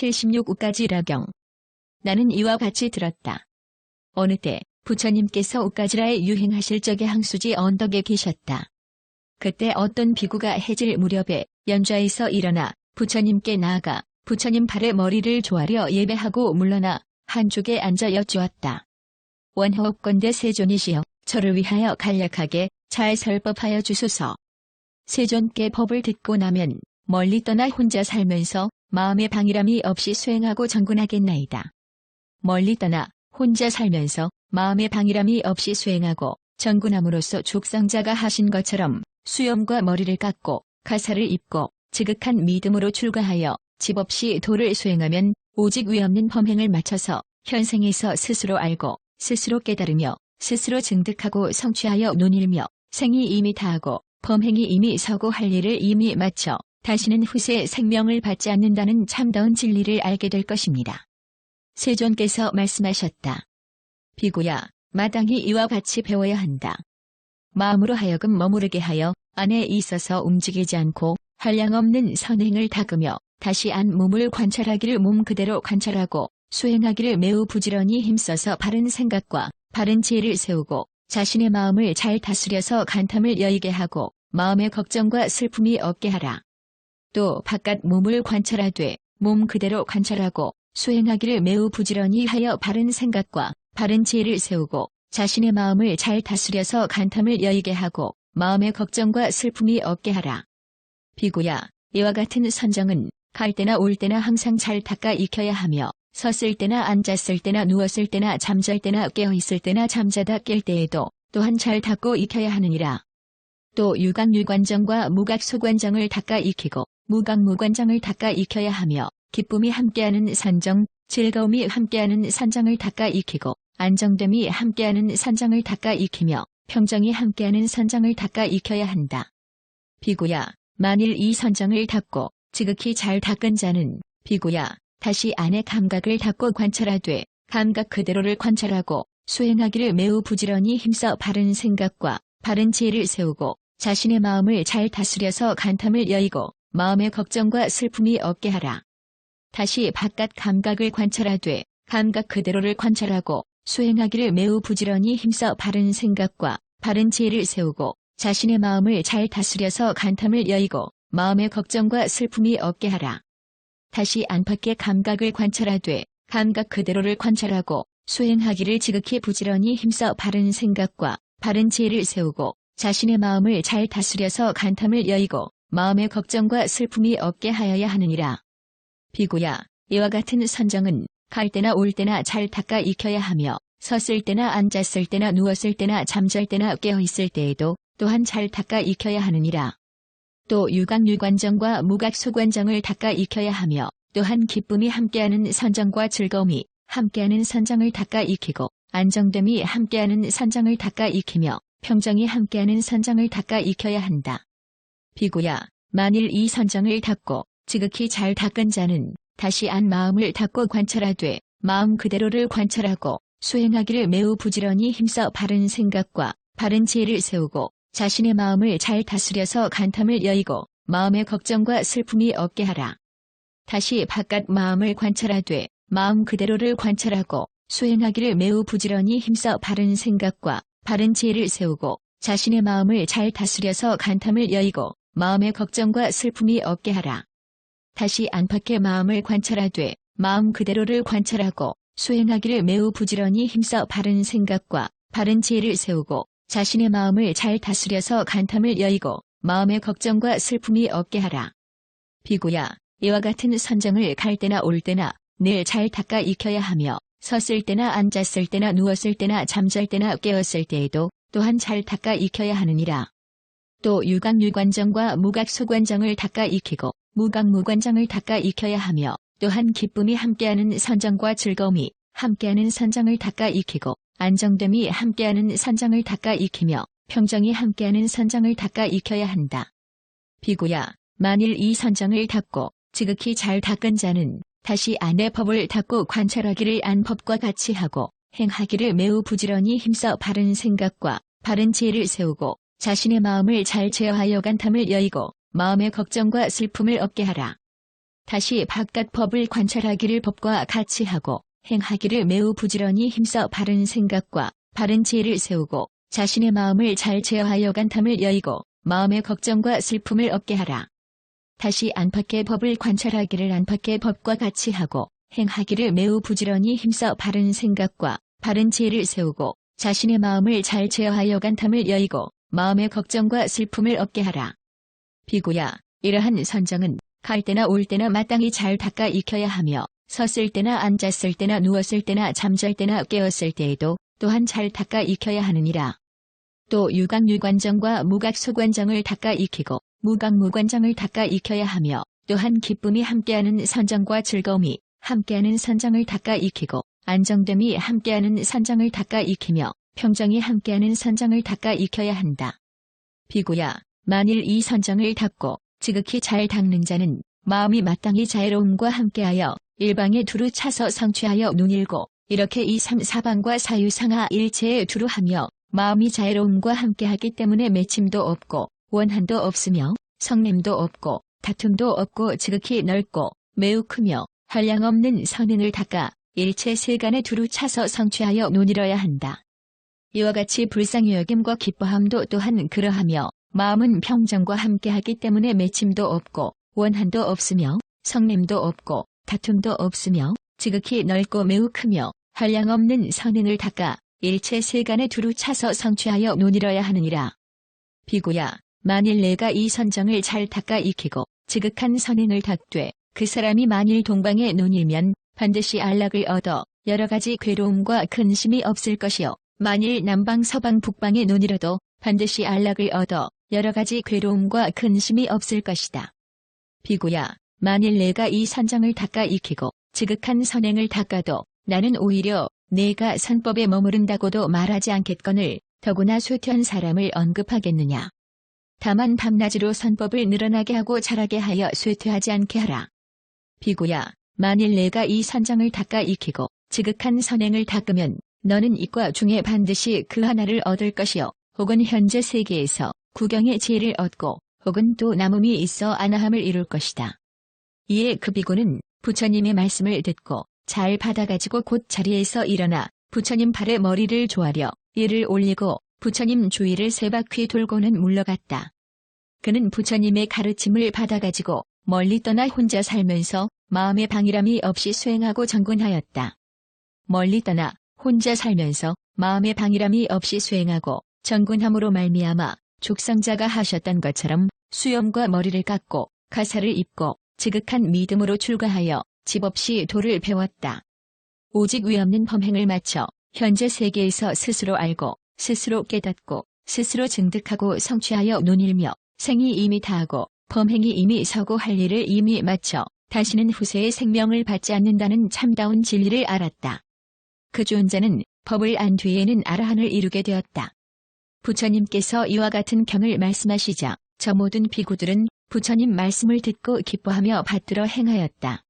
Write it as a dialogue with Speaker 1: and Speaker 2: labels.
Speaker 1: 76우까지 라경. 나는 이와 같이 들었다. 어느 때 부처님께서 우까지라에 유행하실 적에 항수지 언덕에 계셨다. 그때 어떤 비구가 해질 무렵에 연좌에서 일어나 부처님께 나아가 부처님 발에 머리를 조아려 예배하고 물러나 한쪽에 앉아 여쭈었다. 원호업건대 세존이시여 저를 위하여 간략하게 잘 설법하여 주소서. 세존께 법을 듣고 나면 멀리 떠나 혼자 살면서 마음의 방이람이 없이 수행하고 정군하겠나이다. 멀리 떠나 혼자 살면서 마음의 방이람이 없이 수행하고 정군함으로써 죽상자가 하신 것처럼 수염과 머리를 깎고 가사를 입고 지극한 믿음으로 출가하여 집 없이 도를 수행하면 오직 위없는 범행을 맞춰서 현생에서 스스로 알고 스스로 깨달으며 스스로 증득하고 성취하여 논일며 생이 이미 다하고 범행이 이미 서고 할 일을 이미 마쳐 다시는 후세 생명을 받지 않는다는 참다운 진리를 알게 될 것입니다. 세존께서 말씀하셨다. 비구야, 마땅히 이와 같이 배워야 한다. 마음으로 하여금 머무르게 하여 안에 있어서 움직이지 않고 한량없는 선행을 닦으며 다시 안 몸을 관찰하기를 몸 그대로 관찰하고 수행하기를 매우 부지런히 힘써서 바른 생각과 바른 지혜를 세우고 자신의 마음을 잘 다스려서 간탐을 여의게 하고 마음의 걱정과 슬픔이 없게 하라. 또 바깥 몸을 관찰하되 몸 그대로 관찰하고 수행하기를 매우 부지런히 하여 바른 생각과 바른 지혜를 세우고 자신의 마음을 잘 다스려서 간탐을 여의게 하고 마음의 걱정과 슬픔이 없게 하라. 비구야, 이와 같은 선정은 갈 때나 올 때나 항상 잘 닦아 익혀야 하며 섰을 때나 앉았을 때나 누웠을 때나 잠잘 때나 깨어 있을 때나 잠자다 깰 때에도 또한 잘 닦고 익혀야 하느니라. 또 유각 유관정과 무각 소관정을 닦아 익히고 무각무관정을 닦아 익혀야 하며 기쁨이 함께하는 산정, 즐거움이 함께하는 산정을 닦아 익히고 안정됨이 함께하는 산정을 닦아 익히며 평정이 함께하는 선정을 닦아 익혀야 한다. 비구야, 만일 이 선정을 닦고 지극히 잘 닦은 자는 비구야, 다시 안의 감각을 닦고 관찰하되 감각 그대로를 관찰하고 수행하기를 매우 부지런히 힘써 바른 생각과 바른 지혜를 세우고 자신의 마음을 잘 다스려서 간탐을 여의고 마음의 걱정과 슬픔이 없게 하라. 다시 바깥 감각을 관찰하되 감각 그대로를 관찰하고 수행하기를 매우 부지런히 힘써 바른 생각과 바른 지혜를 세우고 자신의 마음을 잘 다스려서 간탐을 여의고 마음의 걱정과 슬픔이 없게 하라. 다시 안팎의 감각을 관찰하되 감각 그대로를 관찰하고 수행하기를 지극히 부지런히 힘써 바른 생각과 바른 지혜를 세우고 자신의 마음을 잘 다스려서 간탐을 여의고 마음의 걱정과 슬픔이 없게 하여야 하느니라. 비구야, 이와 같은 선정은 갈 때나 올 때나 잘 닦아 익혀야 하며 섰을 때나 앉았을 때나 누웠을 때나 잠잘 때나 깨어 있을 때에도 또한 잘 닦아 익혀야 하느니라. 또 유각 유관정과 무각 소관정을 닦아 익혀야 하며 또한 기쁨이 함께하는 선정과 즐거움이 함께하는 선정을 닦아 익히고 안정됨이 함께하는 선정을 닦아 익히며 평정이 함께하는 선정을 닦아 익혀야 한다. 비구야, 만일 이 선정을 닦고 지극히 잘 닦은 자는 다시 안 마음을 닦고 관찰하되 마음 그대로를 관찰하고 수행하기를 매우 부지런히 힘써 바른 생각과 바른 지혜를 세우고 자신의 마음을 잘 다스려서 간탐을 여의고 마음의 걱정과 슬픔이 없게 하라. 다시 바깥 마음을 관찰하되 마음 그대로를 관찰하고 수행하기를 매우 부지런히 힘써 바른 생각과 바른 지혜를 세우고 자신의 마음을 잘 다스려서 간탐을 여의고 마음의 걱정과 슬픔이 없게 하라. 다시 안팎의 마음을 관찰하되 마음 그대로를 관찰하고 수행하기를 매우 부지런히 힘써 바른 생각과 바른 지혜를 세우고 자신의 마음을 잘 다스려서 간탐을 여의고 마음의 걱정과 슬픔이 없게 하라. 비구야, 이와 같은 선정을 갈 때나 올 때나 늘 잘 닦아 익혀야 하며 섰을 때나 앉았을 때나 누웠을 때나 잠잘 때나 깨었을 때에도 또한 잘 닦아 익혀야 하느니라. 또 유각유관정과 무각소관정을 닦아 익히고 무각무관정을 닦아 익혀야 하며 또한 기쁨이 함께하는 선정과 즐거움이 함께하는 선정을 닦아 익히고 안정됨이 함께하는 선정을 닦아 익히며 평정이 함께하는 선정을 닦아 익혀야 한다. 비구야, 만일 이 선정을 닦고 지극히 잘 닦은 자는 다시 안의 법을 닦고 관찰하기를 안 법과 같이 하고 행하기를 매우 부지런히 힘써 바른 생각과 바른 지혜를 세우고 자신의 마음을 잘 제어하여 간탐을 여의고 마음의 걱정과 슬픔을 없게 하라. 다시 바깥 법을 관찰하기를 법과 같이 하고 행하기를 매우 부지런히 힘써 바른 생각과 바른 지혜를 세우고 자신의 마음을 잘 제어하여 간탐을 여의고 마음의 걱정과 슬픔을 없게 하라. 다시 안팎의 법을 관찰하기를 안팎의 법과 같이 하고 행하기를 매우 부지런히 힘써 바른 생각과 바른 지혜를 세우고 자신의 마음을 잘 제어하여 간탐을 여의고 마음의 걱정과 슬픔을 없게 하라. 비구야, 이러한 선정은 갈 때나 올 때나 마땅히 잘 닦아 익혀야 하며 섰을 때나 앉았을 때나 누웠을 때나 잠잘 때나 깨었을 때에도 또한 잘 닦아 익혀야 하느니라. 또 유각 유관정과 무각 소관정을 닦아 익히고 무각 무관정을 닦아 익혀야 하며 또한 기쁨이 함께하는 선정과 즐거움이 함께하는 선정을 닦아 익히고 안정됨이 함께하는 선정을 닦아 익히며 평정이 함께하는 선정을 닦아 익혀야 한다. 비구야, 만일 이 선정을 닦고 지극히 잘 닦는 자는 마음이 마땅히 자애로움과 함께하여 일방에 두루 차서 성취하여 눈일고 이렇게 이 삼 사방과 사유상하 일체에 두루 하며 마음이 자애로움과 함께하기 때문에 맺힘도 없고 원한도 없으며 성냄도 없고 다툼도 없고 지극히 넓고 매우 크며 한량없는 선행을 닦아 일체 세간에 두루 차서 성취하여 논이러야 한다. 이와 같이 불쌍히 여김과 기뻐함도 또한 그러하며 마음은 평정과 함께하기 때문에 맺힘도 없고 원한도 없으며 성냄도 없고 다툼도 없으며 지극히 넓고 매우 크며 한량 없는 선행을 닦아 일체 세간에 두루 차서 성취하여 논이러야 하느니라. 비구야, 만일 내가 이 선정을 잘 닦아 익히고 지극한 선행을 닦되 그 사람이 만일 동방에 논이면 반드시 안락을 얻어 여러 가지 괴로움과 근심이 없을 것이요. 만일 남방 서방 북방에 논이라도 반드시 안락을 얻어 여러 가지 괴로움과 근심이 없을 것이다. 비구야, 만일 내가 이 선정을 닦아 익히고 지극한 선행을 닦아도 나는 오히려 내가 선법에 머무른다고도 말하지 않겠거늘 더구나 쇠퇴한 사람을 언급하겠느냐. 다만 밤낮으로 선법을 늘어나게 하고 자라게 하여 쇠퇴하지 않게 하라. 비구야, 만일 내가 이 선정을 닦아 익히고 지극한 선행을 닦으면 너는 이과 중에 반드시 그 하나를 얻을 것이요. 혹은 현재 세계에서 구경의 지혜를 얻고 혹은 또 남음이 있어 아나함을 이룰 것이다. 이에 그 비구는 부처님의 말씀을 듣고 잘 받아가지고 곧 자리에서 일어나 부처님 발에 머리를 조아려 이를 올리고 부처님 주위를 세 바퀴 돌고는 물러갔다. 그는 부처님의 가르침을 받아가지고 멀리 떠나 혼자 살면서 마음의 방이람이 없이 수행하고 정군하였다. 멀리 떠나 혼자 살면서 마음의 방이람이 없이 수행하고 정군함으로 말미암아 족상자가 하셨던 것처럼 수염과 머리를 깎고 가사를 입고 지극한 믿음으로 출가하여 집 없이 도를 배웠다. 오직 위없는 범행을 마쳐 현재 세계에서 스스로 알고 스스로 깨닫고 스스로 증득하고 성취하여 논일며 생이 이미 다하고 범행이 이미 서고 할 일을 이미 마쳐 다시는 후세의 생명을 받지 않는다는 참다운 진리를 알았다. 그 존자는 법을 안 뒤에는 아라한을 이루게 되었다. 부처님께서 이와 같은 경을 말씀하시자 저 모든 비구들은 부처님 말씀을 듣고 기뻐하며 받들어 행하였다.